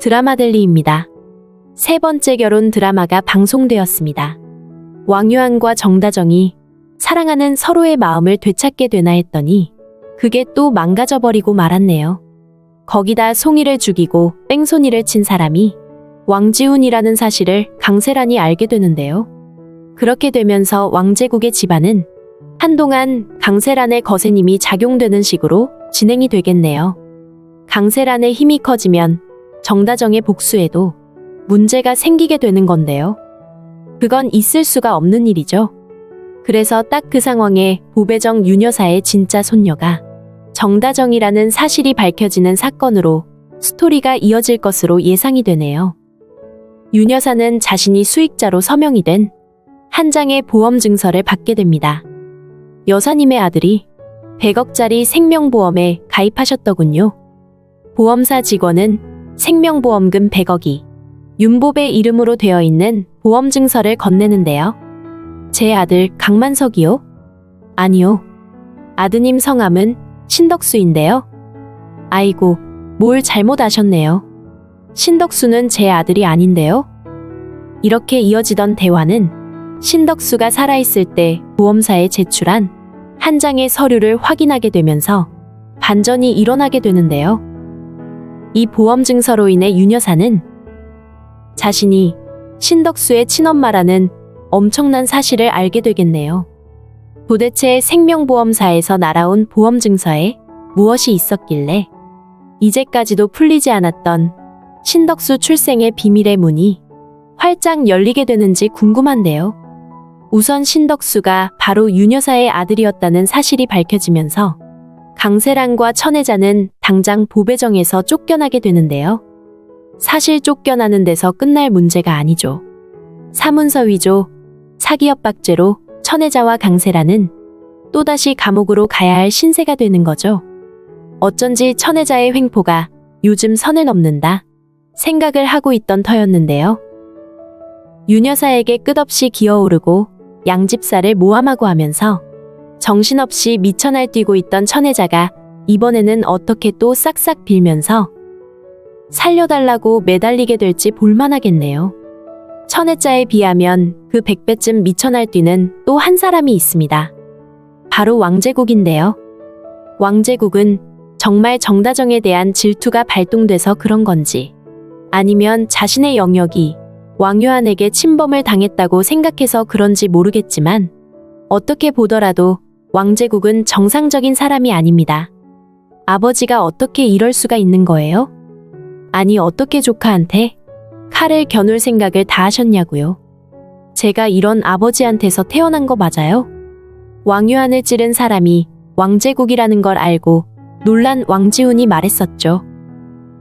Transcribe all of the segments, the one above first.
드라마델리입니다. 세 번째 결혼 드라마가 방송되었습니다. 왕유한과 정다정이 사랑하는 서로의 마음을 되찾게 되나 했더니 그게 또 망가져버리고 말았네요. 거기다 송이를 죽이고 뺑소니를 친 사람이 왕지훈이라는 사실을 강세란이 알게 되는데요. 그렇게 되면서 왕제국의 집안은 한동안 강세란의 거세님이 작용되는 식으로 진행이 되겠네요. 강세란의 힘이 커지면 정다정의 복수에도 문제가 생기게 되는 건데요. 그건 있을 수가 없는 일이죠. 그래서 딱 그 상황에 보배정 유녀사의 진짜 손녀가 정다정이라는 사실이 밝혀지는 사건으로 스토리가 이어질 것으로 예상이 되네요. 유녀사는 자신이 수익자로 서명이 된 한 장의 보험 증서를 받게 됩니다. 여사님의 아들이 100억짜리 생명보험에 가입하셨더군요. 보험사 직원은 생명보험금 100억이 윤보배 이름으로 되어 있는 보험 증서를 건네는데요. 제 아들 강만석이요? 아니요. 아드님 성함은 신덕수인데요. 아이고, 뭘 잘못 아셨네요. 신덕수는 제 아들이 아닌데요. 이렇게 이어지던 대화는 신덕수가 살아있을 때 보험사에 제출한 한 장의 서류를 확인하게 되면서 반전이 일어나게 되는데요. 이 보험 증서로 인해 유녀사는 자신이 신덕수의 친엄마라는 엄청난 사실을 알게 되겠네요. 도대체 생명보험사에서 날아온 보험 증서에 무엇이 있었길래 이제까지도 풀리지 않았던 신덕수 출생의 비밀의 문이 활짝 열리게 되는지 궁금한데요. 우선 신덕수가 바로 유녀사의 아들이었다는 사실이 밝혀지면서 강세란과 천혜자는 당장 보배정에서 쫓겨나게 되는데요. 사실 쫓겨나는 데서 끝날 문제가 아니죠. 사문서 위조, 사기 협박죄로 천혜자와 강세란은 또다시 감옥으로 가야 할 신세가 되는 거죠. 어쩐지 천혜자의 횡포가 요즘 선을 넘는다 생각을 하고 있던 터였는데요. 유녀사에게 끝없이 기어오르고 양집사를 모함하고 하면서 정신없이 미쳐 날뛰고 있던 천혜자가 이번에는 어떻게 또 싹싹 빌면서 살려달라고 매달리게 될지 볼만하겠네요. 천혜자에 비하면 그 백배쯤 미쳐 날뛰는 또 한 사람이 있습니다. 바로 왕제국인데요. 왕제국은 정말 정다정에 대한 질투가 발동돼서 그런 건지 아니면 자신의 영역이 왕유한에게 침범을 당했다고 생각해서 그런지 모르겠지만 어떻게 보더라도 왕제국은 정상적인 사람이 아닙니다. 아버지가 어떻게 이럴 수가 있는 거예요? 아니 어떻게 조카한테 칼을 겨눌 생각을 다 하셨냐고요. 제가 이런 아버지한테서 태어난 거 맞아요? 왕유한을 찌른 사람이 왕제국이라는 걸 알고 놀란 왕지훈이 말했었죠.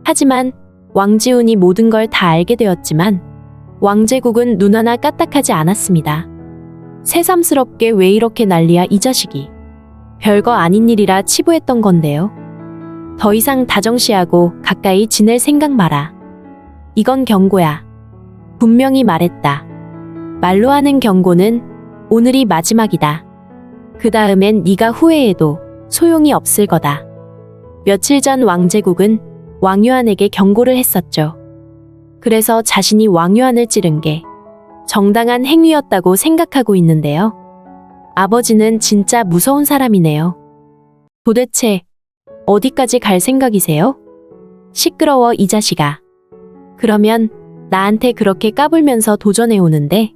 하지만 왕지훈이 모든 걸 다 알게 되었지만 왕제국은 눈 하나 까딱하지 않았습니다. 새삼스럽게 왜 이렇게 난리야 이 자식이. 별거 아닌 일이라 치부했던 건데요. 더 이상 다정시하고 가까이 지낼 생각 마라. 이건 경고야. 분명히 말했다. 말로 하는 경고는 오늘이 마지막이다. 그 다음엔 네가 후회해도 소용이 없을 거다. 며칠 전 왕제국은 왕유한에게 경고를 했었죠. 그래서 자신이 왕유한을 찌른 게 정당한 행위였다고 생각하고 있는데요. 아버지는 진짜 무서운 사람이네요. 도대체 어디까지 갈 생각이세요? 시끄러워 이 자식아. 그러면 나한테 그렇게 까불면서 도전해 오는데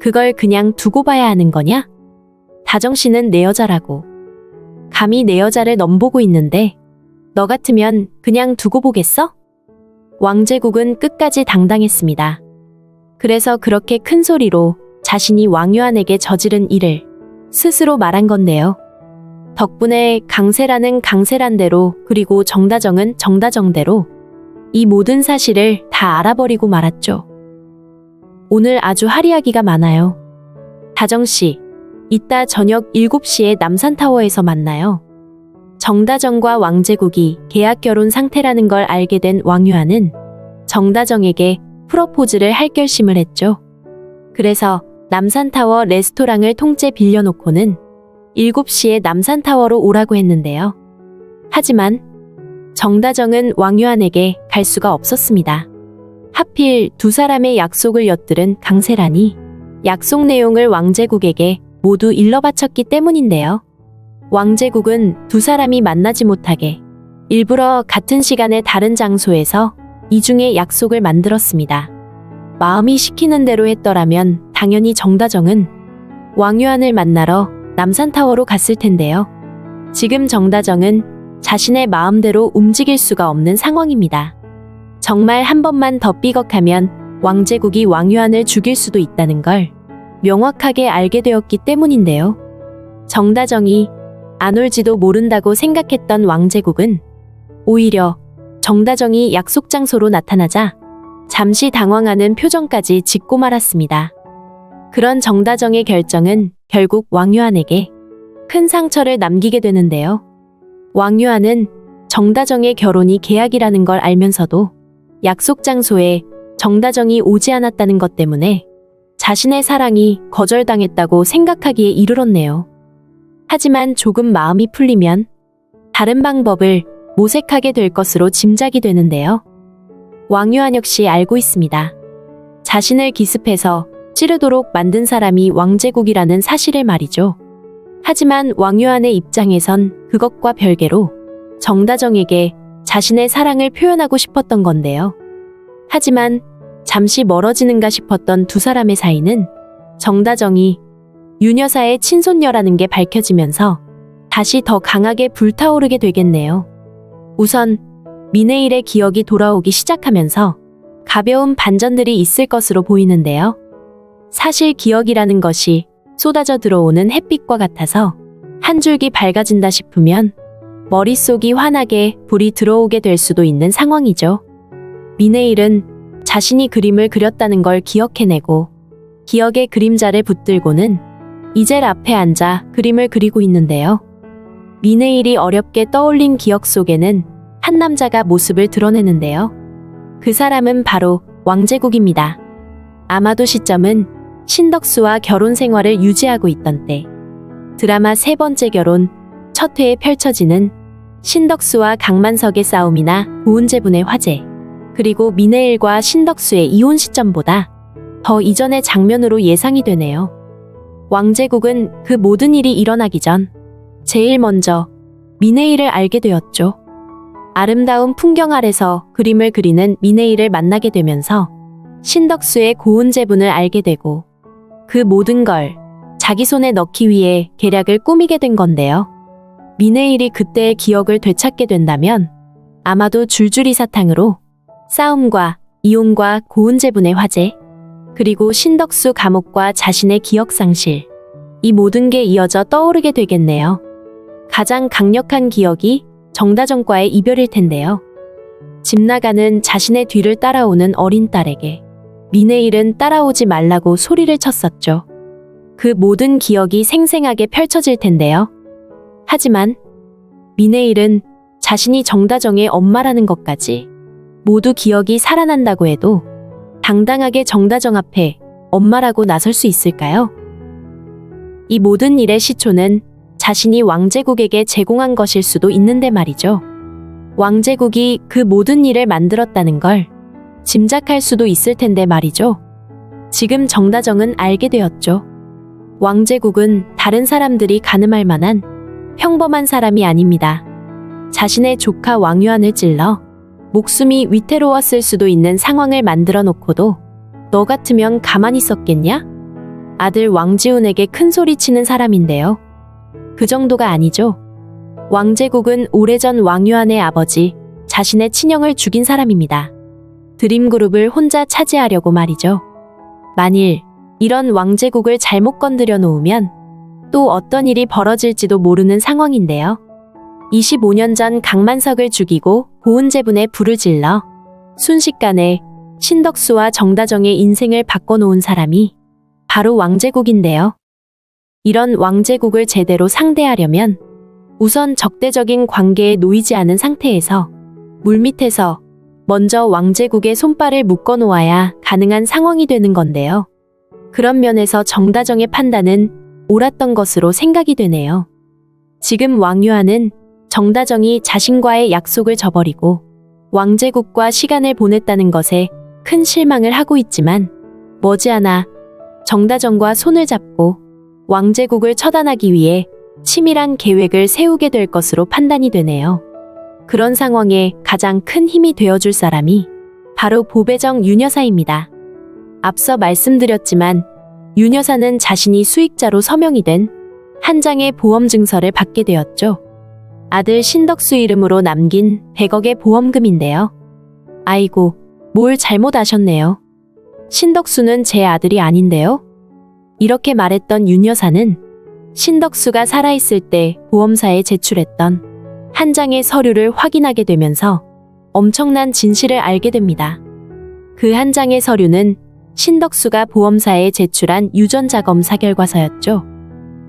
그걸 그냥 두고 봐야 하는 거냐? 다정 씨는 내 여자라고. 감히 내 여자를 넘보고 있는데 너 같으면 그냥 두고 보겠어? 왕제국은 끝까지 당당했습니다. 그래서 그렇게 큰 소리로 자신이 왕유한에게 저지른 일을 스스로 말한 건데요. 덕분에 강세라는 강세란대로 그리고 정다정은 정다정대로 이 모든 사실을 다 알아버리고 말았죠. 오늘 아주 할 이야기가 많아요. 다정씨, 이따 저녁 7시에 남산타워에서 만나요. 정다정과 왕제국이 계약 결혼 상태라는 걸 알게 된 왕유한은 정다정에게 프로포즈를 할 결심을 했죠. 그래서 남산타워 레스토랑을 통째 빌려놓고는 7시에 남산타워로 오라고 했는데요. 하지만 정다정은 왕유한에게 갈 수가 없었습니다. 하필 두 사람의 약속을 엿들은 강세란이 약속 내용을 왕제국에게 모두 일러 바쳤기 때문인데요. 왕제국은 두 사람이 만나지 못하게 일부러 같은 시간에 다른 장소에서 이중의 약속을 만들었습니다. 마음이 시키는 대로 했더라면 당연히 정다정은 왕유안을 만나러 남산타워로 갔을 텐데요. 지금 정다정은 자신의 마음대로 움직일 수가 없는 상황입니다. 정말 한 번만 더 삐걱하면 왕제국이 왕유안을 죽일 수도 있다는 걸 명확하게 알게 되었기 때문인데요. 정다정이 안 올지도 모른다고 생각했던 왕제국은 오히려 정다정이 약속 장소로 나타나자 잠시 당황하는 표정까지 짓고 말았습니다. 그런 정다정의 결정은 결국 왕유안에게 큰 상처를 남기게 되는데요. 왕유안은 정다정의 결혼이 계약이라는 걸 알면서도 약속 장소에 정다정이 오지 않았다는 것 때문에 자신의 사랑이 거절당했다고 생각하기에 이르렀네요. 하지만 조금 마음이 풀리면 다른 방법을 모색하게 될 것으로 짐작이 되는데요. 왕유한 역시 알고 있습니다. 자신을 기습해서 찌르도록 만든 사람이 왕제국이라는 사실을 말이죠. 하지만 왕유한의 입장에선 그것과 별개로 정다정에게 자신의 사랑을 표현하고 싶었던 건데요. 하지만 잠시 멀어지는가 싶었던 두 사람의 사이는 정다정이 유녀사의 친손녀라는 게 밝혀지면서 다시 더 강하게 불타오르게 되겠네요. 우선 미네일의 기억이 돌아오기 시작하면서 가벼운 반전들이 있을 것으로 보이는데요. 사실 기억이라는 것이 쏟아져 들어오는 햇빛과 같아서 한 줄기 밝아진다 싶으면 머릿속이 환하게 불이 들어오게 될 수도 있는 상황이죠. 미네일은 자신이 그림을 그렸다는 걸 기억해내고 기억의 그림자를 붙들고는 이젤 앞에 앉아 그림을 그리고 있는데요. 미네일이 어렵게 떠올린 기억 속에는 한 남자가 모습을 드러내는데요. 그 사람은 바로 왕제국입니다. 아마도 시점은 신덕수와 결혼 생활을 유지하고 있던 때 드라마 세 번째 결혼 첫 회에 펼쳐지는 신덕수와 강만석의 싸움이나 고은재분의 화재 그리고 미네일과 신덕수의 이혼 시점보다 더 이전의 장면으로 예상이 되네요. 왕제국은 그 모든 일이 일어나기 전 제일 먼저 미네일을 알게 되었죠. 아름다운 풍경 아래서 그림을 그리는 미네일을 만나게 되면서 신덕수의 고운 재분을 알게 되고 그 모든 걸 자기 손에 넣기 위해 계략을 꾸미게 된 건데요. 미네일이 그때의 기억을 되찾게 된다면 아마도 줄줄이 사탕으로 싸움과 이혼과 고운 재분의 화재 그리고 신덕수 감옥과 자신의 기억 상실 이 모든 게 이어져 떠오르게 되겠네요. 가장 강력한 기억이 정다정과의 이별일 텐데요. 집 나가는 자신의 뒤를 따라오는 어린 딸에게 미네일은 따라오지 말라고 소리를 쳤었죠. 그 모든 기억이 생생하게 펼쳐질 텐데요. 하지만 미네일은 자신이 정다정의 엄마라는 것까지 모두 기억이 살아난다고 해도 당당하게 정다정 앞에 엄마라고 나설 수 있을까요? 이 모든 일의 시초는 자신이 왕제국에게 제공한 것일 수도 있는데 말이죠. 왕제국이 그 모든 일을 만들었다는 걸 짐작할 수도 있을 텐데 말이죠. 지금 정다정은 알게 되었죠. 왕제국은 다른 사람들이 가늠할 만한 평범한 사람이 아닙니다. 자신의 조카 왕유안을 찔러 목숨이 위태로웠을 수도 있는 상황을 만들어 놓고도 너 같으면 가만히 있었겠냐? 아들 왕지훈에게 큰 소리 치는 사람인데요. 그 정도가 아니죠. 왕제국은 오래전 왕유안의 아버지, 자신의 친형을 죽인 사람입니다. 드림그룹을 혼자 차지하려고 말이죠. 만일 이런 왕제국을 잘못 건드려 놓으면 또 어떤 일이 벌어질지도 모르는 상황인데요. 25년 전 강만석을 죽이고 고은재분의 불을 질러 순식간에 신덕수와 정다정의 인생을 바꿔놓은 사람이 바로 왕제국인데요. 이런 왕제국을 제대로 상대하려면 우선 적대적인 관계에 놓이지 않은 상태에서 물밑에서 먼저 왕제국의 손발을 묶어 놓아야 가능한 상황이 되는 건데요. 그런 면에서 정다정의 판단은 옳았던 것으로 생각이 되네요. 지금 왕유아는 정다정이 자신과의 약속을 저버리고 왕제국과 시간을 보냈다는 것에 큰 실망을 하고 있지만 머지않아 정다정과 손을 잡고 왕제국을 처단하기 위해 치밀한 계획을 세우게 될 것으로 판단이 되네요. 그런 상황에 가장 큰 힘이 되어줄 사람이 바로 보배정 윤여사입니다. 앞서 말씀드렸지만 윤여사는 자신이 수익자로 서명이 된 한 장의 보험 증서를 받게 되었죠. 아들 신덕수 이름으로 남긴 100억의 보험금인데요. 아이고, 뭘 잘못하셨네요. 신덕수는 제 아들이 아닌데요? 이렇게 말했던 윤 여사는 신덕수가 살아있을 때 보험사에 제출했던 한 장의 서류를 확인하게 되면서 엄청난 진실을 알게 됩니다. 그 한 장의 서류는 신덕수가 보험사에 제출한 유전자 검사 결과서였죠.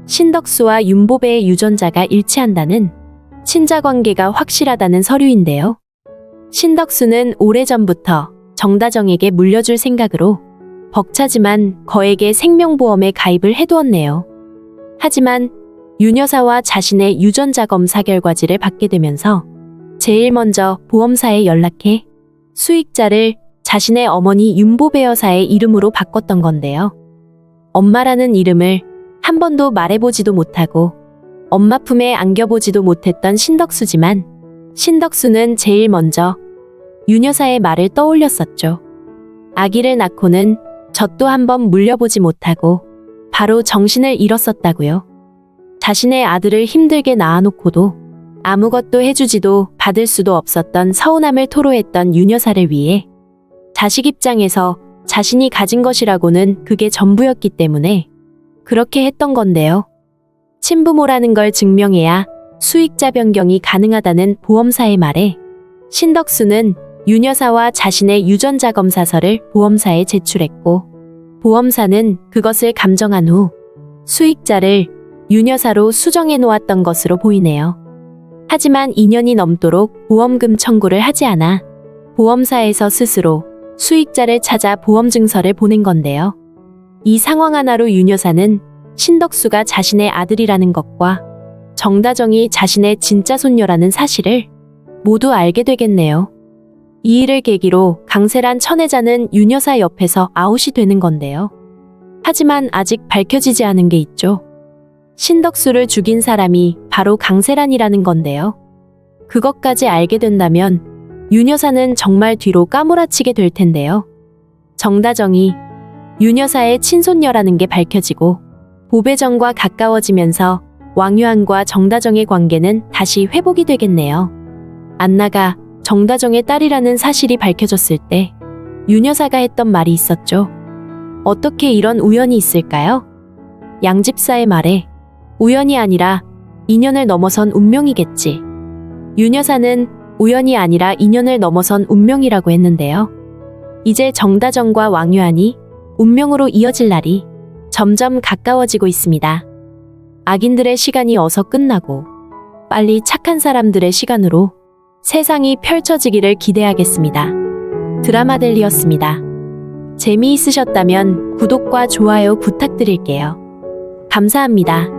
신덕수와 윤보배의 유전자가 일치한다는 친자 관계가 확실하다는 서류인데요. 신덕수는 오래전부터 정다정에게 물려줄 생각으로 벅차지만 거액의 생명보험에 가입을 해두었네요. 하지만 윤 여사와 자신의 유전자 검사 결과지를 받게 되면서 제일 먼저 보험사에 연락해 수익자를 자신의 어머니 윤보배 여사의 이름으로 바꿨던 건데요. 엄마라는 이름을 한 번도 말해보지도 못하고 엄마 품에 안겨보지도 못했던 신덕수지만 신덕수는 제일 먼저 윤여사의 말을 떠올렸었죠. 아기를 낳고는 젖도 한번 물려보지 못하고 바로 정신을 잃었었다고요. 자신의 아들을 힘들게 낳아놓고도 아무것도 해주지도 받을 수도 없었던 서운함을 토로했던 윤여사를 위해 자식 입장에서 자신이 가진 것이라고는 그게 전부였기 때문에 그렇게 했던 건데요. 친부모라는 걸 증명해야 수익자 변경이 가능하다는 보험사의 말에 신덕수는 윤 여사와 자신의 유전자 검사서를 보험사에 제출했고 보험사는 그것을 감정한 후 수익자를 윤 여사로 수정해 놓았던 것으로 보이네요. 하지만 2년이 넘도록 보험금 청구를 하지 않아 보험사에서 스스로 수익자를 찾아 보험 증서를 보낸 건데요. 이 상황 하나로 윤 여사는 신덕수가 자신의 아들이라는 것과 정다정이 자신의 진짜 손녀라는 사실을 모두 알게 되겠네요. 이 일을 계기로 강세란 천혜자는 윤여사 옆에서 아웃이 되는 건데요. 하지만 아직 밝혀지지 않은 게 있죠. 신덕수를 죽인 사람이 바로 강세란이라는 건데요. 그것까지 알게 된다면 윤여사는 정말 뒤로 까무라치게 될 텐데요. 정다정이 윤여사의 친손녀라는 게 밝혀지고 보배정과 가까워지면서 왕유한과 정다정의 관계는 다시 회복이 되겠네요. 안나가 정다정의 딸이라는 사실이 밝혀졌을 때 윤여사가 했던 말이 있었죠. 어떻게 이런 우연이 있을까요? 양집사의 말에 우연이 아니라 인연을 넘어선 운명이겠지. 윤여사는 우연이 아니라 인연을 넘어선 운명이라고 했는데요. 이제 정다정과 왕유한이 운명으로 이어질 날이 점점 가까워지고 있습니다. 악인들의 시간이 어서 끝나고 빨리 착한 사람들의 시간으로 세상이 펼쳐지기를 기대하겠습니다. 드라마델리였습니다. 재미있으셨다면 구독과 좋아요 부탁드릴게요. 감사합니다.